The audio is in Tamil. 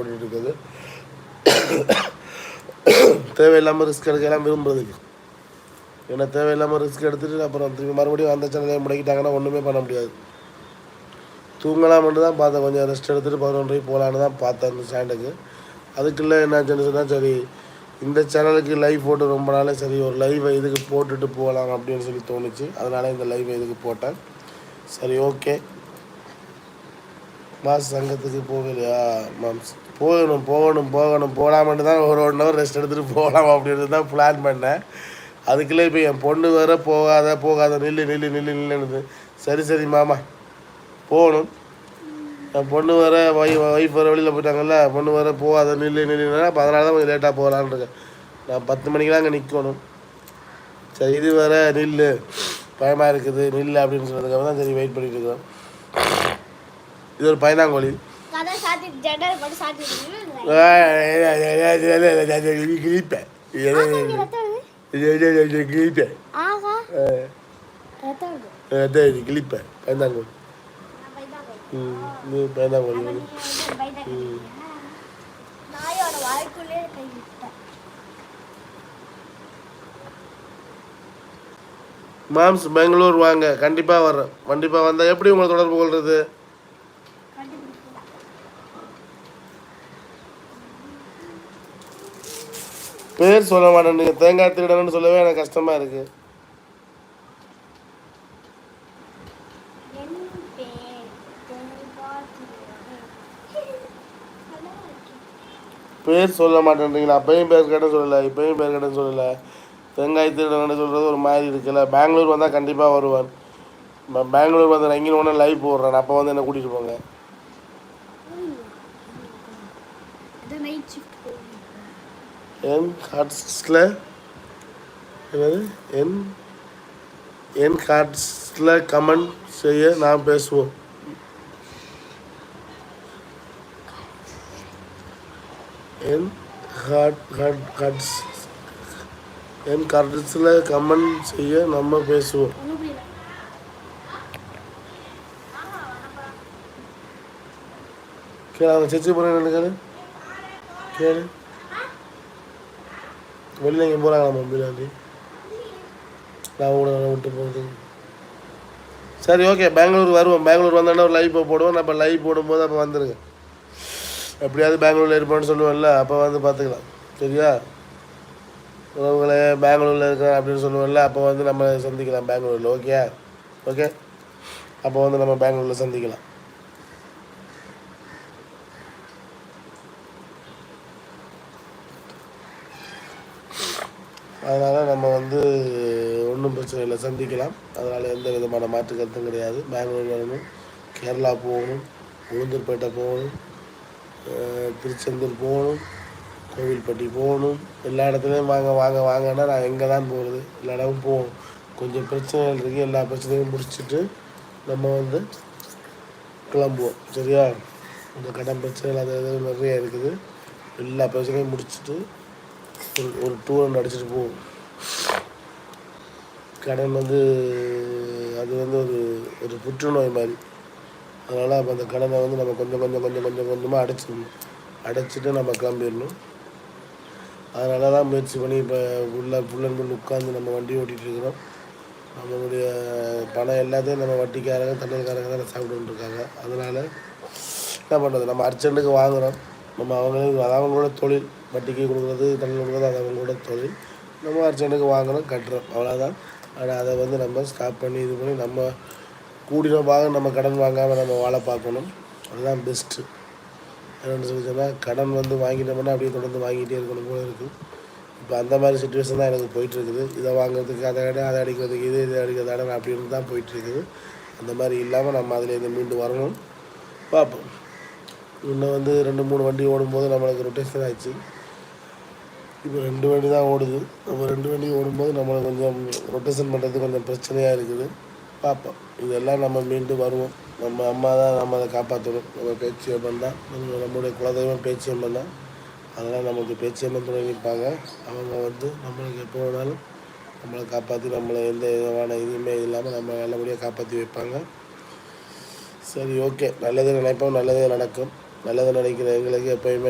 போட்டுட்டு இருக்குது. தேவையில்லாமல் ரிஸ்க் எடுக்கலாம் விரும்புறதுக்கு. ஏன்னா தேவையில்லாமல் ரிஸ்க் எடுத்துட்டு அப்புறம் திரும்பி மறுபடியும் அந்த சேனலை முடக்கிட்டாங்கன்னா ஒன்றுமே பண்ண முடியாது. தூங்கலாம்னு தான் பார்த்தேன். கொஞ்சம் ரெஸ்ட் எடுத்துகிட்டு பதினொன்றரை போகலான்னு தான் பார்த்தேன் அந்த ஸ்டாண்டுக்கு அதுக்குள்ளே என்ன சொன்னால் சரி இந்த சேனலுக்கு லைவ் போட்டு ரொம்ப நாளே சரி ஒரு லைவை இதுக்கு போட்டுட்டு போகலாம் அப்படின்னு சொல்லி தோணுச்சு. அதனால இந்த லைவை இதுக்கு போட்டேன். சரி ஓகே மாஸ் சங்கத்துக்கு போகலையா? மாம்ஸ் போகணும் போகணும் போகணும் போகலாமன்ட்டு தான் ஒரு ஒன் ஹவர் ரெஸ்ட் எடுத்துகிட்டு போகலாம் அப்படின்னு தான் பிளான் பண்ணேன். அதுக்குள்ளே இப்போ என் பொண்ணு வேற போகாத போகாத நில்லு நில்லு நில்லு நில்லுன்னு சரி சரி மாமா போகணும். என் பொண்ணு வேற ஒய் ஒய்ஃப் வேறு வெளியில் போயிட்டாங்கல்ல பொண்ணு வேற போகாத நில்லு நில்லுன்னா அப்போ அதனால தான் கொஞ்சம் லேட்டாக போகலான்னு இருக்கேன். நான் பத்து மணிக்கெலாம் அங்கே நிற்கணும் சரி இது வேற நில்லு பயமாக இருக்குது நில்லு அப்படின்னு சொன்னதுக்கப்புறம் தான் சரி வெயிட் பண்ணிட்டு இருக்கிறோம் இது ஒரு பயனாங்கோழி கிழிப்பேன். கிழிப்பேன். கிழிப்பேன் பயந்தாங்கோழி. ம் பயந்தாங்கோழி விட்டேன் மாம்ஸ் பெங்களூர் வாங்க கண்டிப்பாக வர்றேன் கண்டிப்பாக வந்தால் எப்படி உங்களை தொடர்பு கொள்வது பேர் சொல்ல மாட்டேன் நீங்கள் தேங்காய் திருடன்னு சொல்லவே எனக்கு கஷ்டமாக இருக்குது பேர் சொல்ல மாட்டேன்றீங்களா? அப்பயும் பேர் கேட்ட சொல்லலை இப்பயும் பேர் கேட்டேன்னு சொல்லலை. தேங்காய் திருடன்னு சொல்கிறது ஒரு மாதிரி இருக்குல்ல. பெங்களூர் வந்தால் கண்டிப்பாக வருவேன் ப- பெங்களூர் வந்து நான் இங்கே ஒன்று லைவ் போடுறேன். அப்போ வந்து என்னை கூட்டிகிட்டு போங்க இது நைட் ஷிஃப்ட் போகும் என் ஹார்ட்ஸில் என்னது? என் என் ஹார்ட்ஸில் கமெண்ட் செய்ய நான் பேசுவோம். என் ஹார்ட் ஹார்ட் ஹார்ட்ஸ் என் ஹார்ட்ஸில் கமெண்ட் செய்ய நம்ம பேசுவோம். கேளு அவங்க சர்ச்சை போகிறேன் கேளு. கேளு. வெளியில் எங்கே போகிறாங்களா மொபைலாண்டி நான் கூட விட்டு போகுது சரி ஓகே பெங்களூர் வருவோம். பெங்களூர் வந்தோடனே ஒரு லைவ் போடுவோம். நம்ம லைவ் போடும்போது அப்போ வந்துடுங்க எப்படியாவது பெங்களூரில் இருப்போம்னு சொல்லுவேன்ல அப்போ வந்து பார்த்துக்கலாம் சரியா? உறவுகளே பெங்களூரில் இருக்கிறேன் அப்படின்னு சொல்லுவேன்ல அப்போ வந்து நம்ம சந்திக்கலாம் பெங்களூரில் ஓகே ஓகே அப்போ வந்து நம்ம பெங்களூரில் சந்திக்கலாம். அதனால் நம்ம வந்து ஒன்றும் பிரச்சனை இல்லை சந்திக்கலாம். அதனால் எந்த விதமான மாற்று கருத்தும் கிடையாது. பெங்களூர் வரணும் கேரளா போகணும் உளுந்தூர்பேட்டை போகணும் திருச்செந்தூர் போகணும் கோவில்பட்டி போகணும். எல்லா இடத்துலையும் வாங்க வாங்க வாங்கன்னா நான் எங்கே தான் போகிறது எல்லா இடமும் போகணும். கொஞ்சம் பிரச்சனைகள் இருக்குது எல்லா பிரச்சனையும் முடிச்சுட்டு நம்ம வந்து கிளம்புவோம். சரியா? இந்த கடன் பிரச்சனைகள் அது இது நிறைய இருக்குது. எல்லா பிரச்சனையும் முடிச்சுட்டு ஒரு ஒரு டூர் ஒன்று அடிச்சுட்டு போவோம் கடன் வந்து அது வந்து ஒரு ஒரு புற்றுநோய் மாதிரி. அதனால் அப்போ அந்த கடனை வந்து நம்ம கொஞ்சம் கொஞ்சம் கொஞ்சம் கொஞ்சம் கொஞ்சமாக அடைச்சிடணும். அடைச்சிட்டு நம்ம கிளம்பிடணும். அதனால தான் முயற்சி பண்ணி இப்போ உள்ள ஃபுல் அண்ட் உட்காந்து நம்ம வண்டி ஓட்டிகிட்டு இருக்கிறோம். நம்மளுடைய பணம் எல்லாத்தையும் நம்ம வட்டிக்காரங்க தண்ணல்காரங்க தான் சாப்பிட்டுருக்காங்க அதனால் என்ன பண்ணுறது நம்ம அர்ஜென்ட்டுக்கு வாங்குகிறோம் நம்ம அவங்களுக்கு அது அவங்களோட தொழில் வட்டிக்கு கொடுக்குறது தண்ணி கொடுக்குறது அது அவங்களோட தொழில். நம்ம அர்ஜென்ட்டுக்கு வாங்கணும் கட்டுறோம் அவ்வளோதான் ஆனால் அதை வந்து நம்ம ஸ்டாப் பண்ணி இது பண்ணி நம்ம கூடின பாகம் நம்ம கடன் வாங்காமல் நம்ம வாழை பார்க்கணும். அதுதான் பெஸ்ட்டு என்னென்னு சொல்லி சொன்னால் கடன் வந்து வாங்கிட்டோம்னா அப்படியே தொடர்ந்து வாங்கிட்டே இருக்கணும் போல இருக்குது இப்போ அந்த மாதிரி சுச்சுவேஷன் தான் எனக்கு போயிட்டுருக்குது. இதை வாங்குறதுக்கு அதை இடம் அதை அடிக்கிறதுக்கு இது இது அடிக்கிறது இடம் அப்படின்னு தான் போயிட்டுருக்குது. அந்த மாதிரி இல்லாமல் நம்ம அதில் இருந்து மீண்டு வரணும். பார்ப்போம். இன்னும் வந்து ரெண்டு மூணு வண்டி ஓடும்போது நம்மளுக்கு ரொட்டேஷன் ஆயிடுச்சு. இப்போ ரெண்டு வண்டி தான் ஓடுது. நம்ம ரெண்டு வண்டி ஓடும்போது நம்மளுக்கு கொஞ்சம் ரொட்டேஷன் பண்ணுறது கொஞ்சம் பிரச்சனையாக இருக்குது. பார்ப்போம். இதெல்லாம் நம்ம மீண்டு வருவோம். நம்ம அம்மா தான் நம்ம அதை காப்பாற்றணும். நம்ம பேச்சியம்மன் தான். நம்ம நம்மளுடைய குலதெய்வம் பேச்சியம்மன் தான். அதெல்லாம் நமக்கு பேச்சியம்மன் துணை நிற்பாங்க அவங்க வந்து நம்மளுக்கு எப்போ வேணாலும் நம்மளை காப்பாற்றி நம்மளை எந்த விதமான இதுவுமே இல்லாமல் நம்ம நல்லபடியாக காப்பாற்றி வைப்பாங்க. சரி ஓகே. நல்லது நினைப்போம். நல்லதே நடக்கும். நல்லது நினைக்கிற எங்களுக்கு எப்பயுமே